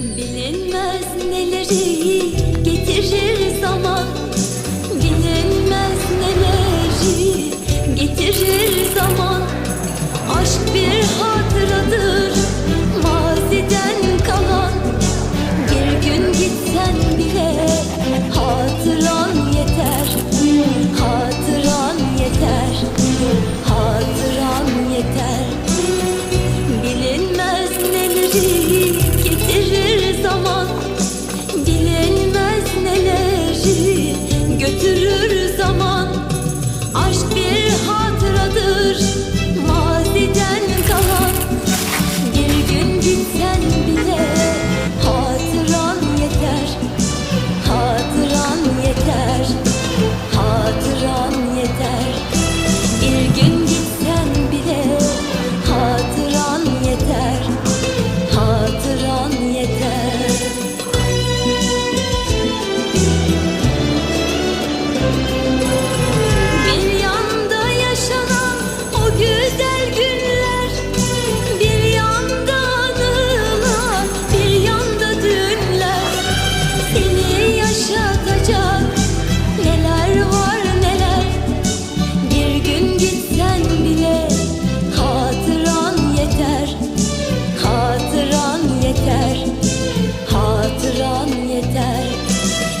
Bilinmez neleri getirir zaman. Bilinmez neleri getirir zaman. Aşk bir hatıradır